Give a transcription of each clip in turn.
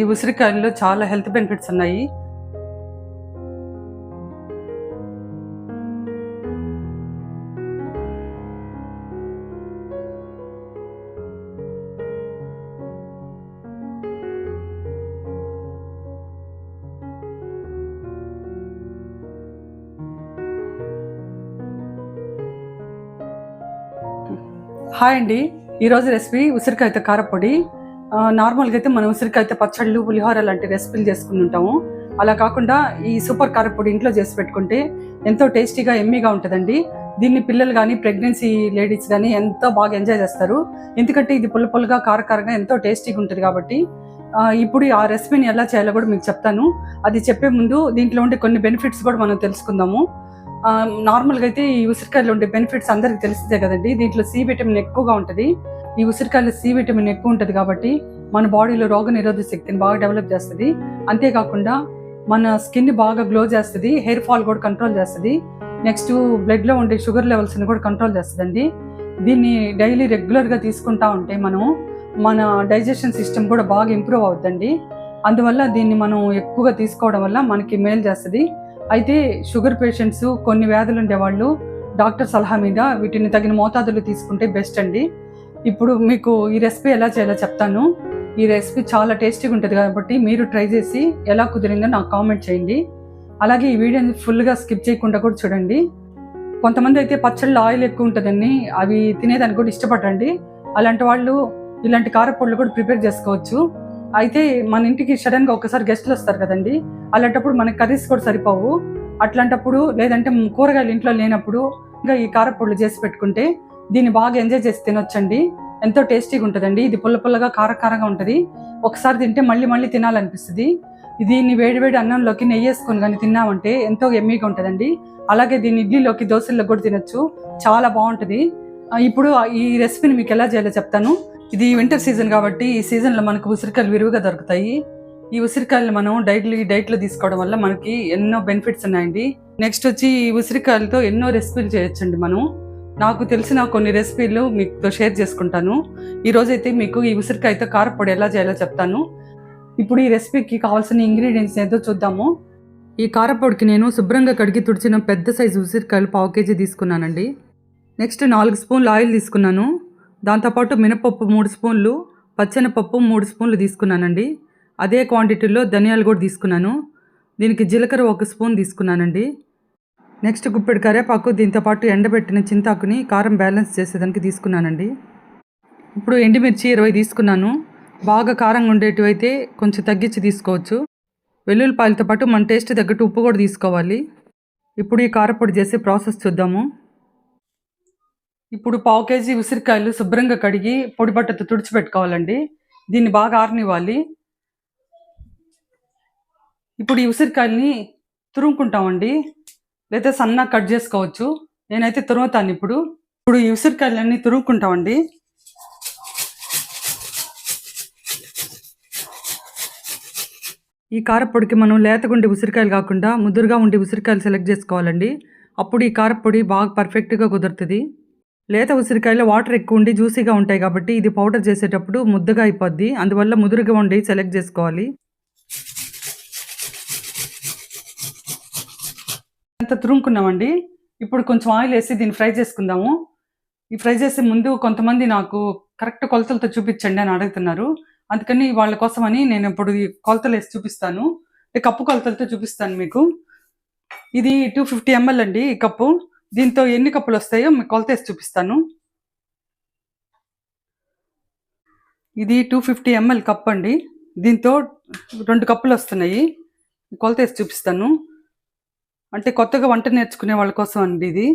ఈ ఉసిరికాయల్లో చాలా health benefits ఉన్నాయి. హాయ్ అండి. ఈరోజు రెసిపీ ఉసిరికాయతో కారపొడి. నార్మల్గా అయితే మనం ఉసిరికాయతో పచ్చళ్ళు పులిహోర లాంటి రెసిపీలు చేసుకుని ఉంటాము. అలా కాకుండా ఈ సూపర్ కారపొడి ఇంట్లో చేసి పెట్టుకుంటే ఎంతో టేస్టీగా ఎమ్మీగా ఉంటుందండి. దీన్ని పిల్లలు కానీ ప్రెగ్నెన్సీ లేడీస్ కానీ ఎంతో బాగా ఎంజాయ్ చేస్తారు. ఎందుకంటే ఇది పుల్ల పుల్లగా కారకారంగా ఎంతో టేస్టీగా ఉంటుంది కాబట్టి ఇప్పుడు ఆ రెసిపీని ఎలా చేయాలో కూడా మీకు చెప్తాను. అది చెప్పే ముందు దీంట్లో ఉండే కొన్ని బెనిఫిట్స్ కూడా మనం తెలుసుకుందాము. నార్మల్గా అయితే ఈ ఉసిరికాయలో ఉండే బెనిఫిట్స్ అందరికి తెలిసిందే కదండి. దీంట్లో సి విటమిన్ ఎక్కువగా ఉంటుంది. ఈ ఉసిరికాయలో సి విటమిన్ ఎక్కువ ఉంటుంది కాబట్టి మన బాడీలో రోగ నిరోధక శక్తిని బాగా డెవలప్ చేస్తుంది. అంతేకాకుండా మన స్కిన్ బాగా గ్లో చేస్తుంది హెయిర్ ఫాల్ కూడా కంట్రోల్ చేస్తుంది. నెక్స్ట్ బ్లడ్లో ఉండే షుగర్ లెవెల్స్ని కూడా కంట్రోల్ చేస్తుందండి. దీన్ని డైలీ రెగ్యులర్గా తీసుకుంటా ఉంటే మనం మన డైజెషన్ సిస్టమ్ కూడా బాగా ఇంప్రూవ్ అవుతుందండి అందువల్ల దీన్ని మనం ఎక్కువగా తీసుకోవడం వల్ల మనకి మేలు చేస్తుంది. అయితే షుగర్ పేషెంట్స్ కొన్ని వ్యాధులు ఉండేవాళ్ళు. డాక్టర్ సలహా మీద వీటిని తగిన మోతాదులు తీసుకుంటే బెస్ట్ అండి. ఇప్పుడు మీకు ఈ రెసిపీ ఎలా చేయాలో చెప్తాను. ఈ రెసిపీ చాలా టేస్టీగా ఉంటుంది కాబట్టి మీరు ట్రై చేసి ఎలా కుదిరిందో నాకు కామెంట్ చేయండి. అలాగే ఈ వీడియోని ఫుల్గా స్కిప్ చేయకుండా కూడా చూడండి. కొంతమంది అయితే పచ్చళ్ళు ఆయిల్ ఎక్కువ ఉంటుందని అవి తినేదానికి కూడా ఇష్టపడండి అలాంటి వాళ్ళు ఇలాంటి కారపొడులు కూడా ప్రిపేర్ చేసుకోవచ్చు. అయితే మన ఇంటికి సడన్గా ఒకసారి గెస్ట్లు వస్తారు కదండి అలాంటప్పుడు మనకి కర్రీస్ కూడా సరిపోవు. అట్లాంటప్పుడు లేదంటే కూరగాయలు ఇంట్లో లేనప్పుడు ఇంకా ఈ కారపొడులు చేసి పెట్టుకుంటే దీన్ని బాగా ఎంజాయ్ చేసి తినొచ్చండి. ఎంతో టేస్టీగా ఉంటుందండి. ఇది పుల్ల పుల్లగా కారకారంగా ఉంటుంది. ఒకసారి తింటే మళ్ళీ మళ్ళీ తినాలనిపిస్తుంది. దీన్ని వేడివేడి అన్నంలోకి నెయ్యి వేసుకొని కానీ తిన్నామంటే ఎంతో ఎమ్మీగా ఉంటుందండి. అలాగే దీన్ని ఇడ్లీలోకి దోశల్లో కూడా తినొచ్చు. చాలా బాగుంటుంది. ఇప్పుడు ఈ రెసిపీని మీకు ఎలా చేయాలో చెప్తాను. ఇది వింటర్ సీజన్ కాబట్టి ఈ సీజన్లో మనకు ఉసిరికాయలు విరివిగా దొరుకుతాయి. ఈ ఉసిరికాయలు మనం డైట్లీ డైట్లో తీసుకోవడం వల్ల మనకి ఎన్నో బెనిఫిట్స్ ఉన్నాయండి. నెక్స్ట్ వచ్చి ఈ ఉసిరికాయలతో ఎన్నో రెసిపీలు చేయొచ్చండి మనం. నాకు తెలిసిన కొన్ని రెసిపీలు మీతో షేర్ చేసుకుంటాను. ఈరోజైతే మీకు ఈ ఉసిరికాయతో కారపొడి ఎలా చేయాలో చెప్తాను. ఇప్పుడు ఈ రెసిపీకి కావాల్సిన ఇంగ్రీడియంట్స్ ఏదో చూద్దాము. ఈ కారపొడికి నేను శుభ్రంగా కడిగి తుడిచిన పెద్ద సైజు ఉసిరికాయలు పావు కేజీ తీసుకున్నానండి. నెక్స్ట్ నాలుగు స్పూన్లు ఆయిల్ తీసుకున్నాను. దాంతోపాటు మినపప్పు మూడు స్పూన్లు పచ్చనపప్పు మూడు స్పూన్లు తీసుకున్నానండి. అదే క్వాంటిటీలో ధనియాలు కూడా తీసుకున్నాను. దీనికి జీలకర్ర ఒక స్పూన్ తీసుకున్నానండి. నెక్స్ట్ గుప్పెడు కరివేపాకు దీంతోపాటు ఎండబెట్టిన చింతాకుని కారం బ్యాలెన్స్ చేసేదానికి తీసుకున్నానండి. ఇప్పుడు ఎండుమిర్చి ఇరవై తీసుకున్నాను. బాగా కారంగా ఉండేటివైతే కొంచెం తగ్గించి తీసుకోవచ్చు. వెల్లుల్లిపాయలతో పాటు మన టేస్ట్ తగ్గట్టు ఉప్పు కూడా తీసుకోవాలి. ఇప్పుడు ఈ కారపొడి చేసే ప్రాసెస్ చూద్దాము. ఇప్పుడు పావు కేజీ ఉసిరికాయలు శుభ్రంగా కడిగి పొడి బట్టతో తుడిచిపెట్టుకోవాలండి. దీన్ని బాగా ఆరనివ్వాలి. ఇప్పుడు ఈ ఉసిరికాయల్ని తురుముకుంటామండి. లేదా సన్నా కట్ చేసుకోవచ్చు. నేనైతే తురుముతాను ఇప్పుడు. ఇప్పుడు ఈ ఉసిరికాయలన్నీ తురుముకుంటామండి. ఈ కారపొడికి మనం లేతగుండే ఉసిరికాయలు కాకుండా ముదురుగా ఉండే ఉసిరికాయలు సెలెక్ట్ చేసుకోవాలండి. అప్పుడు ఈ కారపొడి బాగా పర్ఫెక్ట్గా కుదురుతుంది. లేత ఉసిరికాయలో వాటర్ ఎక్కువ ఉండి జ్యూసీగా ఉంటాయి కాబట్టి ఇది పౌడర్ చేసేటప్పుడు ముద్దగా అయిపోద్ది. అందువల్ల ముదురుగా ఉండి సెలెక్ట్ చేసుకోవాలి. అంత తురుముకున్నామండి. ఇప్పుడు కొంచెం ఆయిల్ వేసి దీన్ని ఫ్రై చేసుకుందాము. ఈ ఫ్రై చేసే ముందు కొంతమంది నాకు కరెక్ట్ కొలతలతో చూపించండి అని అడుగుతున్నారు. అందుకని వాళ్ళ కోసమని నేను ఇప్పుడు ఈ కొలతలు వేసి చూపిస్తాను. కప్పు కొలతలతో చూపిస్తాను మీకు. ఇది టూ ఫిఫ్టీ ఎంఎల్ అండి ఈ కప్పు. దీంతో ఎన్ని కప్పులు వస్తాయో మీకు కొలత వేసి చూపిస్తాను. ఇది టూ ఫిఫ్టీ ఎంఎల్ కప్ అండి. దీంతో రెండు కప్పులు వస్తున్నాయి. కొలత వేసి చూపిస్తాను. అంటే కొత్తగా వంట నేర్చుకునే వాళ్ళ కోసం అండి ఇది.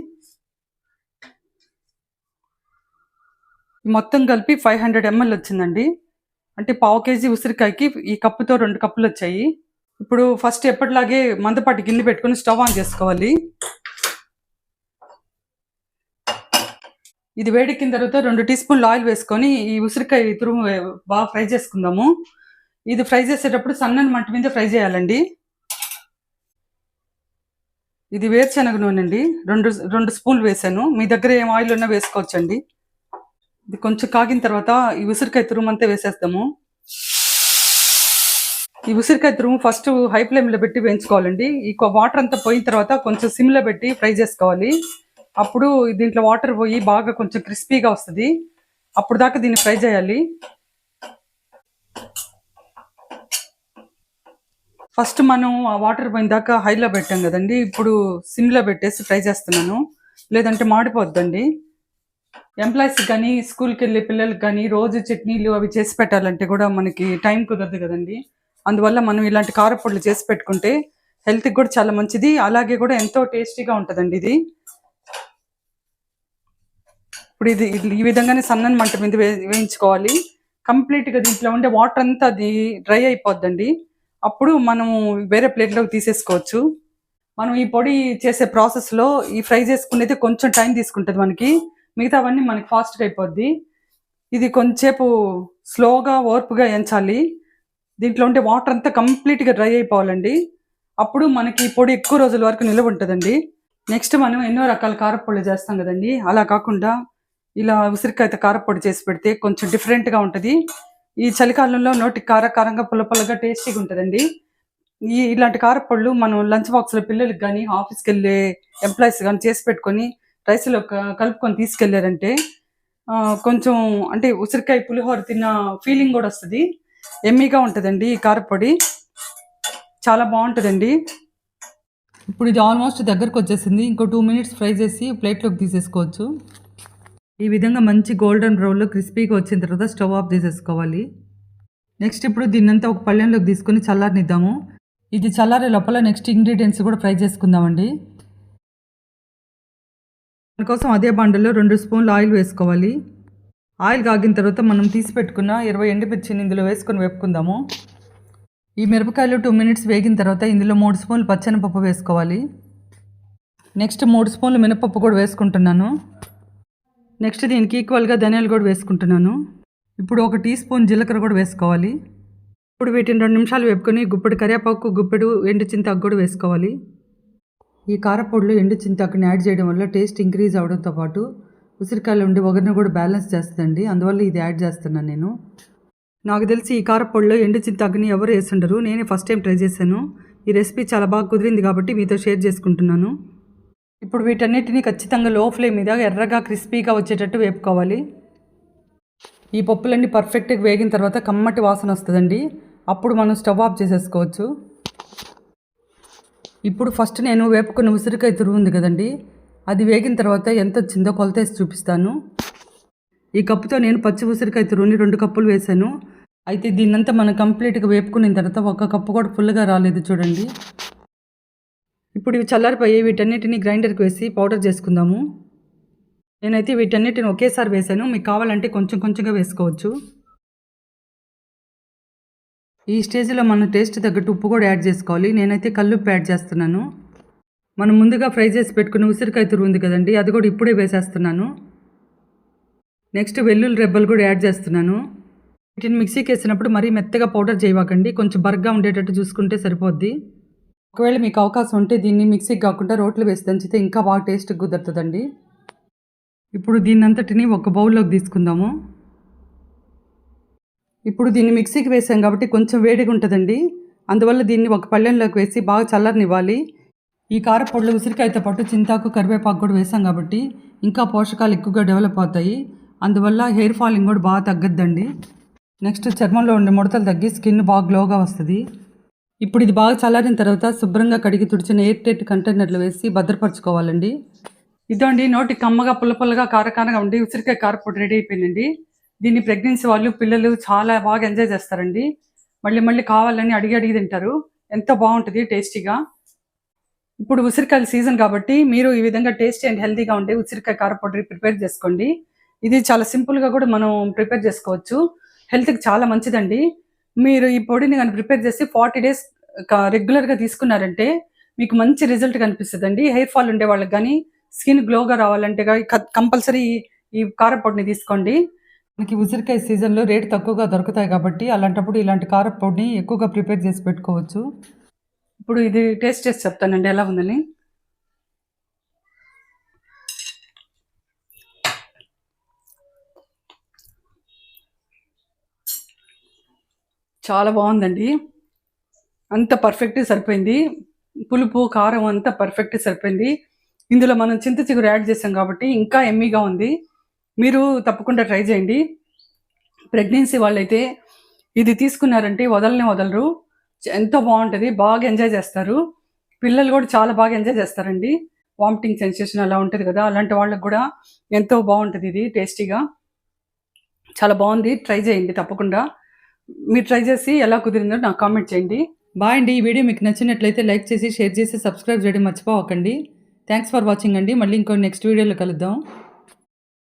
మొత్తం కలిపి ఫైవ్ హండ్రెడ్ ఎంఎల్ వచ్చిందండి. అంటే పావు కేజీ ఉసిరికాయకి ఈ కప్పుతో రెండు కప్పులు వచ్చాయి. ఇప్పుడు ఫస్ట్ ఎప్పటిలాగే మందపాటి గిన్నె పెట్టుకొని స్టవ్ ఆన్ చేసుకోవాలి. ఇది వేడెక్కిన తర్వాత రెండు టీ స్పూన్లు ఆయిల్ వేసుకొని ఈ ఉసిరికాయ తురుము బాగా ఫ్రై చేసుకుందాము. ఇది ఫ్రై చేసేటప్పుడు సన్నని మంట మీద ఫ్రై చేయాలండి. ఇది వేరుశనగ నూనె అండి రెండు రెండు స్పూన్లు వేసాను. మీ దగ్గర ఏం ఆయిల్ ఉన్నా వేసుకోవచ్చండి. ఇది కొంచెం కాగిన తర్వాత ఈ ఉసిరికాయ తురుము అంతా వేసేస్తాము. ఈ ఉసిరికాయ తురుము ఫస్ట్ హై ఫ్లేమ్లో పెట్టి వేయించుకోవాలండి. ఈ వాటర్ అంతా పోయిన తర్వాత కొంచెం సిమ్లో పెట్టి ఫ్రై చేసుకోవాలి. అప్పుడు దీంట్లో వాటర్ పోయి బాగా కొంచెం క్రిస్పీగా వస్తుంది. అప్పుడు దాకా దీన్ని ఫ్రై చేయాలి. ఫస్ట్ మనం ఆ వాటర్ పోయిన దాకా హైలో పెట్టాం కదండి. ఇప్పుడు సిమ్లో పెట్టేసి ఫ్రై చేస్తున్నాను. లేదంటే మాడిపోద్దండి. ఎంప్లాయీస్ కానీ స్కూల్కి వెళ్ళే పిల్లలకి కానీ రోజు చట్నీలు అవి చేసి పెట్టాలంటే కూడా మనకి టైం కుదరదు కదండి. అందువల్ల మనం ఇలాంటి కారపొడులు చేసి పెట్టుకుంటే హెల్త్కి కూడా చాలా మంచిది. అలాగే కూడా ఎంతో టేస్టీగా ఉంటుందండి ఇది. ఇప్పుడు ఇది ఈ విధంగానే సన్నని మంట మీద వే వేయించుకోవాలి. కంప్లీట్గా దీంట్లో ఉండే వాటర్ అంతా అది డ్రై అయిపోద్దండి. అప్పుడు మనం వేరే ప్లేట్లోకి తీసేసుకోవచ్చు. మనం ఈ పొడి చేసే ప్రాసెస్లో ఈ ఫ్రై చేసుకునేది కొంచెం టైం తీసుకుంటుంది మనకి. మిగతావన్నీ మనకి ఫాస్ట్గా అయిపోద్ది. ఇది కొంచెంసేపు స్లోగా ఓర్పుగా ఎంచాలి. దీంట్లో ఉండే వాటర్ అంతా కంప్లీట్గా డ్రై అయిపోవాలండి. అప్పుడు మనకి ఈ పొడి ఎక్కువ రోజుల వరకు నిల్వ ఉంటుందండి. నెక్స్ట్ మనం ఎన్నో రకాల కారపొడి చేస్తాం కదండి. అలా కాకుండా ఇలా ఉసిరికాయతో కారపొడి చేసి పెడితే కొంచెం డిఫరెంట్గా ఉంటుంది. ఈ చలికాలంలో నోటికి కార కారంగా పుల్ల పుల్లగా టేస్టీగా ఉంటుందండి. ఈ ఇలాంటి కారపళ్ళు మనం లంచ్ బాక్స్లో పిల్లలకి కానీ ఆఫీస్కి వెళ్ళే ఎంప్లాయీస్ కానీ చేసి పెట్టుకొని రైస్లో కలుపుకొని తీసుకెళ్ళారంటే కొంచెం అంటే ఉసిరికాయ పులిహోర తిన్న ఫీలింగ్ కూడా వస్తుంది. ఎమ్మీగా ఉంటుందండి ఈ కారపొడి. చాలా బాగుంటుందండి. ఇప్పుడు ఇది ఆల్మోస్ట్ దగ్గరకు వచ్చేసింది. ఇంకో టూ మినిట్స్ ఫ్రై చేసి ప్లేట్లోకి తీసేసుకోవచ్చు. ఈ విధంగా మంచి గోల్డెన్ బ్రౌన్లో క్రిస్పీగా వచ్చిన తర్వాత స్టవ్ ఆఫ్ చేసేసుకోవాలి. నెక్స్ట్ ఇప్పుడు దీన్నంతా ఒక పళ్ళెంలోకి తీసుకొని చల్లారనిద్దాము. ఇది చల్లారే లోపల నెక్స్ట్ ఇంగ్రీడియంట్స్ కూడా ఫ్రై చేసుకుందామండి. దానికోసం అదే బండలో రెండు స్పూన్లు ఆయిల్ వేసుకోవాలి. ఆయిల్ కాగిన తర్వాత మనం తీసి పెట్టుకున్న ఇరవై ఎండుమిర్చిని ఇందులో వేసుకొని వేపుకుందాము. ఈ మిరపకాయలు టూ మినిట్స్ వేగిన తర్వాత ఇందులో మూడు స్పూన్లు పచ్చనిపప్పు వేసుకోవాలి. నెక్స్ట్ మూడు స్పూన్లు మినపప్పు కూడా వేసుకుంటున్నాను. నెక్స్ట్ దీనికి ఈక్వల్గా ధనియాలు కూడా వేసుకుంటున్నాను. ఇప్పుడు ఒక టీ స్పూన్ జీలకర్ర కూడా వేసుకోవాలి. ఇప్పుడు వీటిని రెండు నిమిషాలు వేపుకొని గుప్పెడు కరివేపాకు గుప్పెడు ఎండు చింతాకు కూడా వేసుకోవాలి. ఈ కారపొడిలో ఎండు చింతాకుని యాడ్ చేయడం వల్ల టేస్ట్ ఇంక్రీజ్ అవడంతో పాటు ఉసిరికాయలు ఉండే ఒగరిని కూడా బ్యాలెన్స్ చేస్తుందండి. అందువల్ల ఇది యాడ్ చేస్తున్నాను నేను. నాకు తెలిసి ఈ కారపొడిలో ఎండు చింతాకుని ఎవరు వేసుండరు. నేనే ఫస్ట్ టైం ట్రై చేశాను. ఈ రెసిపీ చాలా బాగా కుదిరింది కాబట్టి మీతో షేర్ చేసుకుంటున్నాను. ఇప్పుడు వీటన్నిటిని ఖచ్చితంగా లో ఫ్లేమ్ మీద ఎర్రగా క్రిస్పీగా వచ్చేటట్టు వేపుకోవాలి. ఈ పప్పులన్నీ పర్ఫెక్ట్గా వేగిన తర్వాత కమ్మటి వాసన వస్తుందండి. అప్పుడు మనం స్టవ్ ఆఫ్ చేసేసుకోవచ్చు. ఇప్పుడు ఫస్ట్ నేను వేపుకున్న ఉసిరికాయ తురుగు ఉంది కదండి అది వేగిన తర్వాత ఎంత వచ్చిందో కొలతేసి చూపిస్తాను. ఈ కప్పుతో నేను పచ్చి ఉసిరికాయ తురుని రెండు కప్పులు వేశాను అయితే దీన్నంతా మనం కంప్లీట్గా వేపుకున్న తర్వాత ఒక కప్పు కూడా ఫుల్గా రాలేదు చూడండి. ఇప్పుడు ఇవి చల్లారిపోయి వీటన్నిటిని గ్రైండర్కి వేసి పౌడర్ చేసుకుందాము. నేనైతే వీటన్నిటిని ఒకేసారి వేసాను. మీకు కావాలంటే కొంచెం కొంచెంగా వేసుకోవచ్చు. ఈ స్టేజ్లో మనం టేస్ట్ తగ్గట్టు ఉప్పు కూడా యాడ్ చేసుకోవాలి. నేనైతే కల్లుప్పు యాడ్ చేస్తున్నాను. మనం ముందుగా ఫ్రై చేసి పెట్టుకున్న ఉసిరికాయ తురుగు ఉంది కదండి అది కూడా ఇప్పుడే వేసేస్తున్నాను. నెక్స్ట్ వెల్లుల్లి రెబ్బలు కూడా యాడ్ చేస్తున్నాను. వీటిని మిక్సీకి వేసినప్పుడు మరీ మెత్తగా పౌడర్ చేయవాకండి. కొంచెం బర్గా ఉండేటట్టు చూసుకుంటే సరిపోద్ది. ఒకవేళ మీకు అవకాశం ఉంటే దీన్ని మిక్సీకి కాకుండా రోట్లు వేసి దంచితే ఇంకా బాగా టేస్ట్ కుదురుతుందండి. ఇప్పుడు దీన్నంతటిని ఒక బౌల్లోకి తీసుకుందాము. ఇప్పుడు దీన్ని మిక్సీకి వేసాం కాబట్టి కొంచెం వేడిగా ఉంటుందండి. అందువల్ల దీన్ని ఒక పళ్ళెంలోకి వేసి బాగా చల్లనివ్వాలి ఈ కారపొడులు ఉసిరికాయతో పాటు చింతాకు కరివేపాకు కూడా వేసాం కాబట్టి ఇంకా పోషకాలు ఎక్కువగా డెవలప్ అవుతాయి. అందువల్ల హెయిర్ ఫాలింగ్ కూడా బాగా తగ్గద్దండి. నెక్స్ట్ చర్మంలో ఉండే ముడతలు తగ్గి స్కిన్ బాగా గ్లోగా వస్తుంది. ఇప్పుడు ఇది బాగా చల్లారిన తర్వాత శుభ్రంగా కడిగి తుడిచిన ఎయిర్ టైట్ కంటైనర్లు వేసి భద్రపరచుకోవాలండి. ఇదండి నోటి కమ్మగా పుల్ల పుల్లగా ఉండి ఉసిరికాయ కారపొడి రెడీ అయిపోయిందండి. దీన్ని ప్రెగ్నెన్సీ వాళ్ళు పిల్లలు చాలా బాగా ఎంజాయ్ చేస్తారండి. మళ్ళీ మళ్ళీ కావాలని అడిగి అడిగి తింటారు. ఎంతో బాగుంటుంది టేస్టీగా. ఇప్పుడు ఉసిరికాయల సీజన్ కాబట్టి మీరు ఈ విధంగా టేస్టీ అండ్ హెల్తీగా ఉండే ఉసిరికాయ కారపొడి ప్రిపేర్ చేసుకోండి. ఇది చాలా సింపుల్గా కూడా మనం ప్రిపేర్ చేసుకోవచ్చు. హెల్త్కి చాలా మంచిదండి. మీరు ఈ పొడిని కానీ ప్రిపేర్ చేసి ఫార్టీ డేస్ రెగ్యులర్గా తీసుకున్నారంటే మీకు మంచి రిజల్ట్ కనిపిస్తుంది అండి హెయిర్ ఫాల్ ఉండే వాళ్ళకి కానీ స్కిన్ గ్లోగా రావాలంటే కంపల్సరీ ఈ కారపొడిని తీసుకోండి. మనకి ఉసిరికాయ సీజన్లో రేట్ తక్కువగా దొరుకుతాయి కాబట్టి అలాంటప్పుడు ఇలాంటి కారపొడిని ఎక్కువగా ప్రిపేర్ చేసి పెట్టుకోవచ్చు. ఇప్పుడు ఇది టేస్ట్ చేసి చెప్తానండి. ఎలా ఉందని? చాలా బాగుందండి. అంత పర్ఫెక్ట్ సరిపోయింది. పులుపు కారం అంతా పర్ఫెక్ట్ సరిపోయింది. ఇందులో మనం చింత చిగురు యాడ్ చేసాం కాబట్టి ఇంకా ఎమ్మీగా ఉంది. మీరు తప్పకుండా ట్రై చేయండి. ప్రెగ్నెన్సీ వాళ్ళైతే ఇది తీసుకున్నారంటే వదలనే వదలరు. ఎంతో బాగుంటుంది బాగా ఎంజాయ్ చేస్తారు. పిల్లలు కూడా చాలా బాగా ఎంజాయ్ చేస్తారండి. వామిటింగ్ సెన్సేషన్ అలా ఉంటుంది కదా అలాంటి వాళ్ళకి కూడా ఎంతో బాగుంటుంది ఇది టేస్టీగా చాలా బాగుంది ట్రై చేయండి తప్పకుండా. మీరు ట్రై చేసి ఎలా కుదిరిందో నాకు కామెంట్ చేయండి. బాయ్ అండి. ఈ వీడియో మీకు నచ్చినట్లయితే లైక్ చేసి షేర్ చేసి సబ్స్క్రైబ్ చేయడం మర్చిపోవకండి. థ్యాంక్స్ ఫర్ వాచింగ్ అండి. మళ్ళీ ఇంకో నెక్స్ట్ వీడియోలో కలుద్దాం.